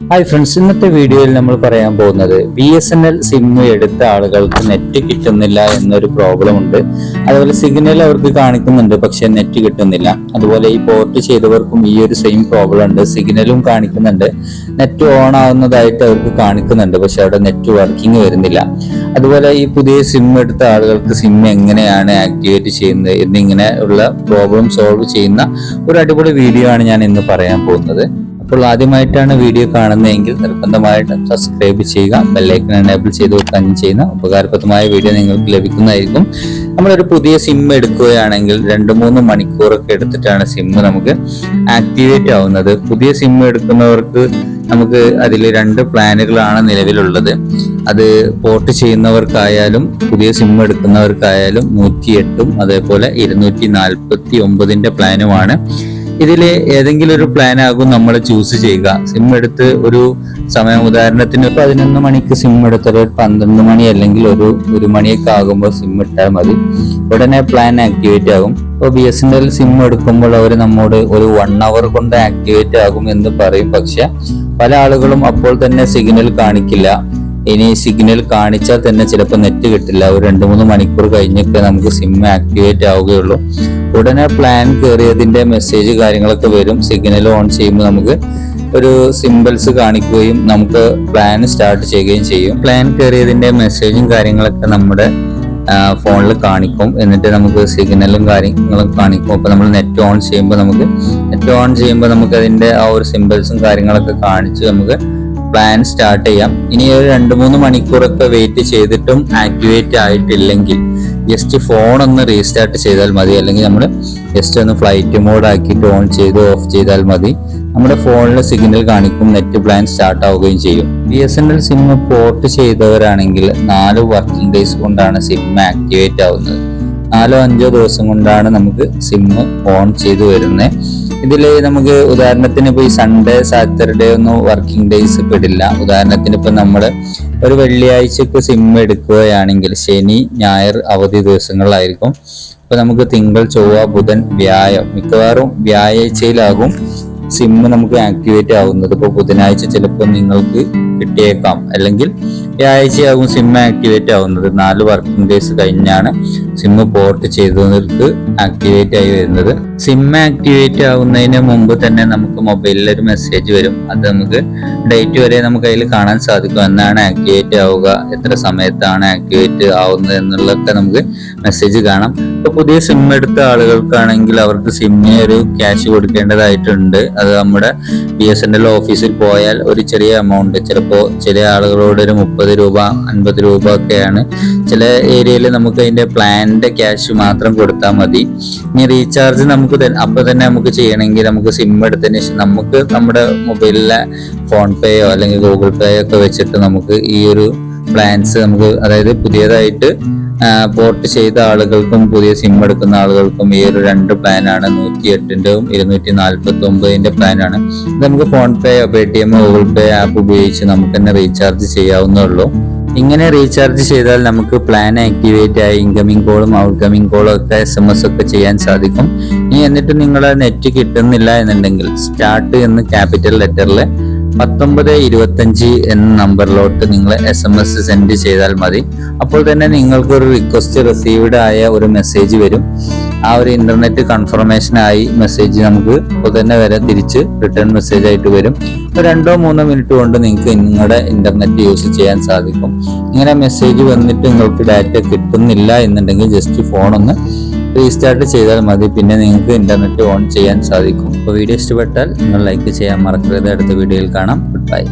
Hi friends ഇന്നത്തെ വീഡിയോയിൽ നമ്മൾ പറയാൻ പോകുന്നത് B S N L sim എടുത്ത ആളുകൾക്ക് നെറ്റ് കിട്ടുന്നില്ല എന്നൊരു പ്രോബ്ലം ഉണ്ട്. അതുപോലെ സിഗ്നൽ അവർക്ക് കാണിക്കുന്നുണ്ട് പക്ഷെ നെറ്റ് കിട്ടുന്നില്ല. അതുപോലെ ഈ പോർട്ട് ചെയ്തവർക്കും ഈ ഒരു സെയിം പ്രോബ്ലം ഉണ്ട്. സിഗ്നലും കാണിക്കുന്നുണ്ട്. നെറ്റ് ഓൺ ആവുന്നതായിട്ട് അവർക്ക് കാണിക്കുന്നുണ്ട് പക്ഷെ അവിടെ നെറ്റ് വർക്കിംഗ് വരുന്നില്ല. അതുപോലെ ഈ പുതിയ സിം എടുത്ത ആളുകൾക്ക് സിം എങ്ങനെയാണ് ആക്ടിവേറ്റ് ചെയ്യുന്നത് എന്നിങ്ങനെ ഉള്ള പ്രോബ്ലം സോൾവ് ചെയ്യുന്ന ഒരു അടിപൊളി വീഡിയോ ആണ് ഞാൻ ഇന്ന് പറയാൻ പോകുന്നത്. അപ്പോൾ ആദ്യമായിട്ടാണ് വീഡിയോ കാണുന്നതെങ്കിൽ നിർബന്ധമായിട്ട് സബ്സ്ക്രൈബ് ചെയ്യുക ബെല്ലൈക്കൺ എനേബിൾ ചെയ്ത് കൊടുക്കുകയും ചെയ്യുന്ന ഉപകാരപ്രദമായ വീഡിയോ നിങ്ങൾക്ക് ലഭിക്കുന്നതായിരിക്കും. നമ്മളൊരു പുതിയ സിം എടുക്കുകയാണെങ്കിൽ രണ്ട് മൂന്ന് മണിക്കൂറൊക്കെ എടുത്തിട്ടാണ് സിം നമുക്ക് ആക്ടിവേറ്റ് ആവുന്നത്. പുതിയ സിം എടുക്കുന്നവർക്ക് നമുക്ക് അതിൽ രണ്ട് പ്ലാനുകളാണ് നിലവിലുള്ളത്. അത് പോർട്ട് ചെയ്യുന്നവർക്കായാലും പുതിയ സിം എടുക്കുന്നവർക്കായാലും നൂറ്റി എട്ടും അതേപോലെ ഇരുന്നൂറ്റി നാൽപ്പത്തി ഒമ്പതിന്റെ പ്ലാനുമാണ്. ഇതിൽ ഏതെങ്കിലും ഒരു പ്ലാൻ ആകും നമ്മൾ ചൂസ് ചെയ്യുക. സിം എടുത്ത് ഒരു സമയം ഉദാഹരണത്തിന് പതിനൊന്ന് മണിക്ക് സിം എടുത്തത് ഒരു പന്ത്രണ്ട് മണി അല്ലെങ്കിൽ ഒരു ഒരു മണിയൊക്കെ ആകുമ്പോൾ സിം ഇട്ടാൽ മതി. ഉടനെ പ്ലാൻ ആക്ടിവേറ്റ് ആകും. ഇപ്പോൾ B S N L sim എടുക്കുമ്പോൾ അവർ നമ്മോട് ഒരു വൺ അവർ കൊണ്ട് ആക്ടിവേറ്റ് ആകും എന്ന് പറയും. പക്ഷെ പല ആളുകളും അപ്പോൾ തന്നെ സിഗ്നൽ കാണിക്കില്ല. ഇനി സിഗ്നൽ കാണിച്ചാൽ തന്നെ ചിലപ്പോൾ നെറ്റ് കിട്ടില്ല. ഒരു രണ്ട് മൂന്ന് മണിക്കൂർ കഴിഞ്ഞൊക്കെ നമുക്ക് സിം ആക്ടിവേറ്റ് ആവുകയുള്ളൂ. ഉടനെ പ്ലാൻ കയറിയതിന്റെ മെസ്സേജ് കാര്യങ്ങളൊക്കെ വരും. സിഗ്നൽ ഓൺ ചെയ്യുമ്പോൾ നമുക്ക് ഒരു സിമ്പിൾസ് കാണിക്കുകയും നമുക്ക് പ്ലാൻ സ്റ്റാർട്ട് ചെയ്യുകയും ചെയ്യും. പ്ലാൻ കയറിയതിന്റെ മെസ്സേജും കാര്യങ്ങളൊക്കെ നമ്മുടെ ഫോണിൽ കാണിക്കും. എന്നിട്ട് നമുക്ക് സിഗ്നലും കാര്യങ്ങളും കാണിക്കും. അപ്പോൾ നമ്മൾ നെറ്റ് ഓൺ ചെയ്യുമ്പോൾ നമുക്ക് നെറ്റ് ഓൺ ചെയ്യുമ്പോൾ നമുക്ക് അതിന്റെ ആ ഒരു സിമ്പിൾസും കാര്യങ്ങളൊക്കെ കാണിച്ച് നമുക്ക് പ്ലാൻ സ്റ്റാർട്ട് ചെയ്യാം. ഇനി ഒരു രണ്ട് മൂന്ന് മണിക്കൂറൊക്കെ വെയിറ്റ് ചെയ്തിട്ടും ആക്ടിവേറ്റ് ആയിട്ടില്ലെങ്കിൽ ജസ്റ്റ് ഫോൺ ഒന്ന് റീസ്റ്റാർട്ട് ചെയ്താൽ മതി. അല്ലെങ്കിൽ നമ്മൾ ജസ്റ്റ് ഒന്ന് ഫ്ലൈറ്റ് മോഡ് ആക്കിയിട്ട് ഓൺ ചെയ്ത് ഓഫ് ചെയ്താൽ മതി. നമ്മുടെ ഫോണിൽ സിഗ്നൽ കാണിക്കും നെറ്റ് പ്ലാൻ സ്റ്റാർട്ട് ആവുകയും ചെയ്യും. B S N L sim port ചെയ്തവരാണെങ്കിൽ നാല് വർക്കിംഗ് ഡേയ്സ് കൊണ്ടാണ് സിം ആക്ടിവേറ്റ് ആവുന്നത്. നാലോ അഞ്ചോ ദിവസം കൊണ്ടാണ് നമുക്ക് സിം ഓൺ ചെയ്തു വരുന്നത്. ഇതിൽ നമുക്ക് ഉദാഹരണത്തിന് ഇപ്പൊ ഈ സൺഡേ സാറ്റർഡേ ഒന്നും വർക്കിംഗ് ഡേയ്സ് പെടില്ല ഉദാഹരണത്തിന് ഇപ്പൊ നമ്മൾ ഒരു വെള്ളിയാഴ്ചക്ക് സിം എടുക്കുകയാണെങ്കിൽ ശനി ഞായർ അവധി ദിവസങ്ങളിലായിരിക്കും. അപ്പോൾ നമുക്ക് തിങ്കൾ ചൊവ്വ ബുധൻ വ്യാഴം മിക്കവാറും വ്യാഴാഴ്ചയിലാകും സിം നമുക്ക് ആക്ടിവേറ്റ് ആവുന്നത്. ഇപ്പോൾ ബുധനാഴ്ച ചിലപ്പോൾ നിങ്ങൾക്ക് കിട്ടിയേക്കാം. അല്ലെങ്കിൽ വ്യാഴാഴ്ചയാകും സിം ആക്ടിവേറ്റ് ആവുന്നത്. നാല് വർക്കിംഗ് ഡേയ്സ് കഴിഞ്ഞാണ് സിം പോർട്ട് ചെയ്തവർക്ക് ആക്ടിവേറ്റ് ആയി വരുന്നത്. സിം ആക്ടിവേറ്റ് ആവുന്നതിന് മുമ്പ് തന്നെ നമുക്ക് മൊബൈലിൽ ഒരു മെസ്സേജ് വരും. അത് നമുക്ക് ഡേറ്റ് വരെ നമുക്ക് അതിൽ കാണാൻ സാധിക്കും. എന്നാണ് ആക്ടിവേറ്റ് ആവുക എത്ര സമയത്താണ് ആക്ടിവേറ്റ് ആവുന്നത് എന്നുള്ളതൊക്കെ നമുക്ക് മെസ്സേജ് കാണാം. ഇപ്പൊ പുതിയ സിം എടുത്ത ആളുകൾക്കാണെങ്കിൽ അവർക്ക് സിമ്മിന് ഒരു ക്യാഷ് കൊടുക്കേണ്ടതായിട്ടുണ്ട്. അത് നമ്മുടെ ബി എസ് എൻ എൽ ഓഫീസിൽ പോയാൽ ഒരു ചെറിയ എമൗണ്ട് ചിലപ്പോ ചില ആളുകളോട് ഒരു മുപ്പത് രൂപ അൻപത് രൂപ ഒക്കെയാണ് ചില ഏരിയയിൽ നമുക്ക് അതിന്റെ പ്ലാനിന്റെ ക്യാഷ് മാത്രം കൊടുത്താൽ മതി. ഇനി റീചാർജ് നമുക്ക് അപ്പോൾ അപ്പൊ തന്നെ നമുക്ക് ചെയ്യണമെങ്കിൽ നമുക്ക് സിം എടുത്തതിന് ശേഷം നമുക്ക് നമ്മുടെ മൊബൈലിലെ ഫോൺ പേയോ അല്ലെങ്കിൽ ഗൂഗിൾ പേയോ ഒക്കെ വെച്ചിട്ട് നമുക്ക് ഈ ഒരു പ്ലാൻസ് നമുക്ക് അതായത് പുതിയതായിട്ട് പോർട്ട് ചെയ്ത ആളുകൾക്കും പുതിയ സിം എടുക്കുന്ന ആളുകൾക്കും ഈ ഒരു രണ്ട് പ്ലാനാണ് നൂറ്റി എട്ടിന്റെയും ഇരുന്നൂറ്റി നാൽപ്പത്തി ഒമ്പതിന്റെ പ്ലാനാണ് ഇത് നമുക്ക് ഫോൺ പേയോ Paytm Google Pay app ഉപയോഗിച്ച് നമുക്ക് തന്നെ റീചാർജ് ചെയ്യാവുന്നേ ഉള്ളൂ ഇങ്ങനെ റീചാർജ് ചെയ്താൽ നമുക്ക് പ്ലാൻ ആക്ടിവേറ്റ് ആയി ഇൻകമിംഗ് കോളും ഔട്ട്കമിംഗ് കോളും ഒക്കെ എസ് എം എസ് ഒക്കെ ചെയ്യാൻ സാധിക്കും. ഇനി എന്നിട്ട് നിങ്ങളെ നെറ്റ് കിട്ടുന്നില്ല എന്നുണ്ടെങ്കിൽ സ്റ്റാർട്ട് എന്ന് ക്യാപിറ്റൽ ലെറ്ററിൽ പത്തൊമ്പത് ഇരുപത്തഞ്ച് എന്ന നമ്പറിലോട്ട് നിങ്ങൾ എസ് എം എസ് സെൻഡ് ചെയ്താൽ മതി. അപ്പോൾ തന്നെ നിങ്ങൾക്ക് ഒരു റിക്വസ്റ്റ് റിസീവ്ഡ് ആയ ഒരു മെസ്സേജ് വരും. ആ ഒരു ഇന്റർനെറ്റ് കൺഫർമേഷൻ ആയി മെസ്സേജ് നമുക്ക് ഇപ്പോൾ തന്നെ വരെ തിരിച്ച് റിട്ടേൺ മെസ്സേജ് ആയിട്ട് വരും. ഒരു രണ്ടോ മൂന്നോ മിനിറ്റ് കൊണ്ട് നിങ്ങൾക്ക് നിങ്ങളുടെ ഇന്റർനെറ്റ് യൂസ് ചെയ്യാൻ സാധിക്കും. ഇങ്ങനെ മെസ്സേജ് വന്നിട്ട് നിങ്ങൾക്ക് ഡാറ്റ കിട്ടുന്നില്ല എന്നുണ്ടെങ്കിൽ ജസ്റ്റ് ഫോൺ ഒന്ന് റീസ്റ്റാർട്ട് ചെയ്താൽ മതി. പിന്നെ നിങ്ങൾക്ക് ഇന്റർനെറ്റ് ഓൺ ചെയ്യാൻ സാധിക്കും. അപ്പോൾ വീഡിയോ ഇഷ്ടപ്പെട്ടാൽ നിങ്ങൾ ലൈക്ക് ചെയ്യാൻ മറക്കരുത്. അടുത്ത വീഡിയോയിൽ കാണാം. Good bye